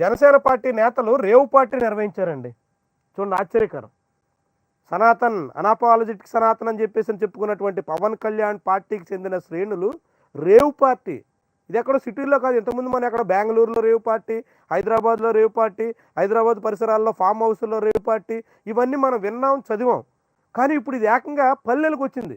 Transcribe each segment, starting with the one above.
Janasena party నేతలు రేవు party నిర్వహించారండి. చూడండి ఆశ్చర్యకరం. సనాతన్ అనాపాలజెటిక్ సనాతన్ అని చెప్పేసి అని చెప్పుకున్నటువంటి పవన్ కళ్యాణ్ పార్టీకి చెందిన శ్రేణులు రేవు పార్టీ. ఇది ఎక్కడో సిటీలో కాదు ఇంతకుముందు మనం ఎక్కడ బెంగళూరులో రేవు పార్టీ హైదరాబాద్లో రేవు పార్టీ హైదరాబాద్ పరిసరాల్లో ఫామ్ హౌస్లో రేవు పార్టీ ఇవన్నీ మనం విన్నాం చదివాం. కానీ ఇప్పుడు ఇది ఏకంగా పల్లెలకు వచ్చింది.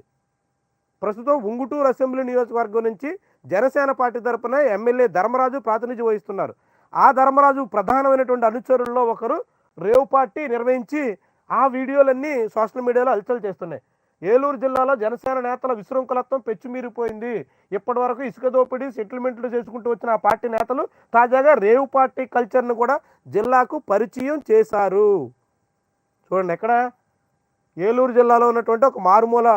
ప్రస్తుతం ఉంగుటూరు అసెంబ్లీ నియోజకవర్గం నుంచి జనసేన పార్టీ తరపున ఎమ్మెల్యే ధర్మరాజు ప్రాతినిధ్యం వహిస్తున్నారు. ఆ ధర్మరాజు ప్రధానమైనటువంటి అనుచరుల్లో ఒకరు రేవ్ పార్టీ నిర్వహించి ఆ వీడియోలన్నీ సోషల్ మీడియాలో అలచలు చేస్తున్నాయి. ఏలూరు జిల్లాలో జనసేన నేతల విశృంఖలత్వం పెచ్చుమీరిపోయింది. ఇప్పటి వరకు ఇసుక దోపిడీ సెటిల్మెంట్లు చేసుకుంటూ వచ్చిన ఆ పార్టీ నేతలు తాజాగా రేవ్ పార్టీ కల్చర్ను కూడా జిల్లాకు పరిచయం చేశారు. చూడండి ఎక్కడ? ఏలూరు జిల్లాలో ఉన్నటువంటి ఒక మారుమూల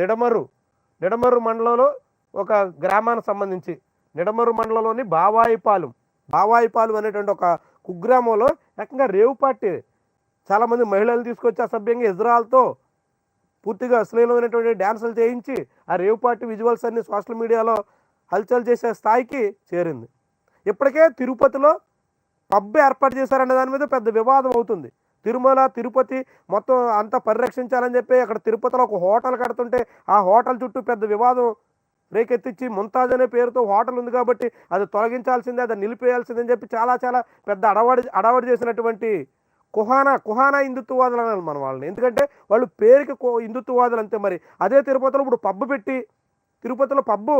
నిడమరు నిడమరు మండలంలో ఒక గ్రామానికి సంబంధించి నిడమరు మండలంలోని బావాయిపాలెం. బావాయిపాలు అనేటువంటి ఒక కుగ్రామంలో ఏకంగా రేవు పార్టీ. చాలామంది మహిళలు తీసుకొచ్చి అసభ్యంగా ఇజ్రాయల్తో పూర్తిగా అశ్లీలమైనటువంటి డ్యాన్సులు చేయించి ఆ రేవు పార్టీ విజువల్స్ అన్ని సోషల్ మీడియాలో హల్చల్ చేసే స్థాయికి చేరింది. ఇప్పటికే తిరుపతిలో పబ్ ఏర్పాటు చేశారనే దాని మీద పెద్ద వివాదం అవుతుంది. తిరుమల తిరుపతి మొత్తం అంతా పరిరక్షించాలని చెప్పి అక్కడ తిరుపతిలో ఒక హోటల్ కడుతుంటే ఆ హోటల్ చుట్టూ పెద్ద వివాదం రేకెత్తించి ముంతాజ్ అనే పేరుతో హోటల్ ఉంది కాబట్టి అది తొలగించాల్సిందే అది నిలిపేయాల్సిందని చెప్పి చాలా చాలా పెద్ద అడవాడి అడవాడి చేసినటువంటి కుహానా కుహానా హిందుత్వవాదులు అనాలి మన వాళ్ళని. ఎందుకంటే వాళ్ళు పేరుకి హిందుత్వవాదులు అంతే మరి. అదే తిరుపతిలో ఇప్పుడు పబ్బు పెట్టి తిరుపతిలో పబ్బు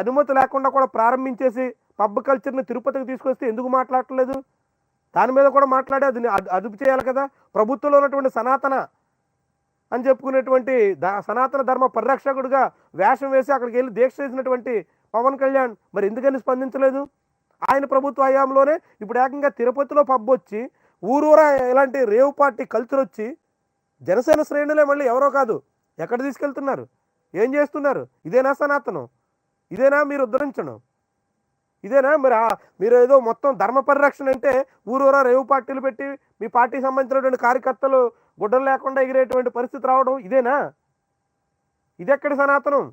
అనుమతి లేకుండా కూడా ప్రారంభించేసి పబ్ కల్చర్ని తిరుపతికి తీసుకొస్తే ఎందుకు మాట్లాడట్లేదు? దాని మీద కూడా మాట్లాడి అది అదుపు చేయాలి కదా. ప్రభుత్వంలో ఉన్నటువంటి సనాతన అని చెప్పుకునేటువంటి ద- సనాతన ధర్మ పరిరక్షకుడిగా వేషం వేసి అక్కడికి వెళ్ళి దీక్ష చేసినటువంటి పవన్ కళ్యాణ్ మరి ఎందుకని స్పందించలేదు? ఆయన ప్రభుత్వ హయాంలోనే ఇప్పుడు ఏకంగా తిరుపతిలో పబ్బొచ్చి ఊరూరా ఇలాంటి రేవ్ పార్టీ కల్చర్ వచ్చి జనసేన శ్రేణులే మళ్ళీ ఎవరో కాదు. ఎక్కడ తీసుకెళ్తున్నారు? ఏం చేస్తున్నారు? ఇదేనా సనాతనం? ఇదేనా మీరు ఉద్ధరించడం? ఇదేనా? మరి మీరు ఏదో మొత్తం ధర్మ పరిరక్షణ అంటే ఊరూరా రేవు పార్టీలు పెట్టి మీ పార్టీకి సంబంధించినటువంటి కార్యకర్తలు గుడ్డలు లేకుండా ఎగిరేటువంటి పరిస్థితి రావడం ఇదేనా? ఇది ఎక్కడి సనాతనం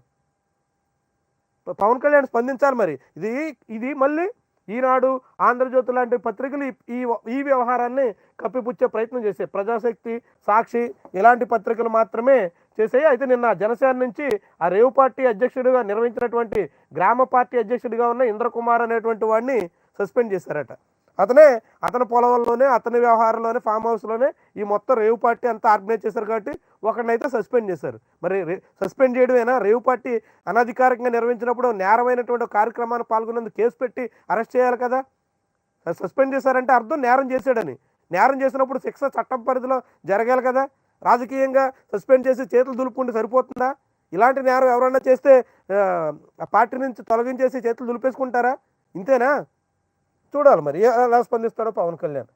పవన్ కళ్యాణ్ స్పందించాలి మరి. ఇది ఇది మళ్ళీ ఈనాడు ఆంధ్రజ్యోతి లాంటి పత్రికలు ఈ- ఈ వ్యవహారాన్ని కప్పిపుచ్చే ప్రయత్నం చేసే ప్రజాశక్తి సాక్షి ఇలాంటి పత్రికలు మాత్రమే చేసాయి. అయితే నిన్న జనసేన నుంచి ఆ రేవు పార్టీ అధ్యక్షుడిగా నిర్వహించినటువంటి గ్రామ పార్టీ అధ్యక్షుడిగా ఉన్న ఇంద్రకుమార్ అనేటువంటి వాడిని సస్పెండ్ చేశారట. అతనే అతని పొలంలోనే అతని వ్యవహారంలోనే ఫామ్ హౌస్లోనే ఈ మొత్తం రేవు పార్టీ అంతా ఆర్గనైజ్ చేశారు కాబట్టి ఒకరినైతే సస్పెండ్ చేశారు. మరి సస్పెండ్ చేయడమేనా? రేవు పార్టీ అనధికారికంగా నిర్వహించినప్పుడు నేరమైనటువంటి కార్యక్రమాన్ని పాల్గొన్నందుకు కేసు పెట్టి అరెస్ట్ చేయాలి కదా? సస్పెండ్ చేశారంటే అర్థం నేరం చేశాడని. నేరం చేసినప్పుడు శిక్ష చట్టం పరిధిలో జరగాలి కదా? రాజకీయంగా సస్పెండ్ చేసి చేతులు దులుపుకుంటే సరిపోతుందా? ఇలాంటి నేరం ఎవరైనా చేస్తే ఆ, ఆ పార్టీ నుంచి తొలగించేసి చేతులు దులిపేసుకుంటారా? ఇంతేనా? చూడాలి మరి. ఎలా స్పందిస్తాడో పవన్ కళ్యాణ్.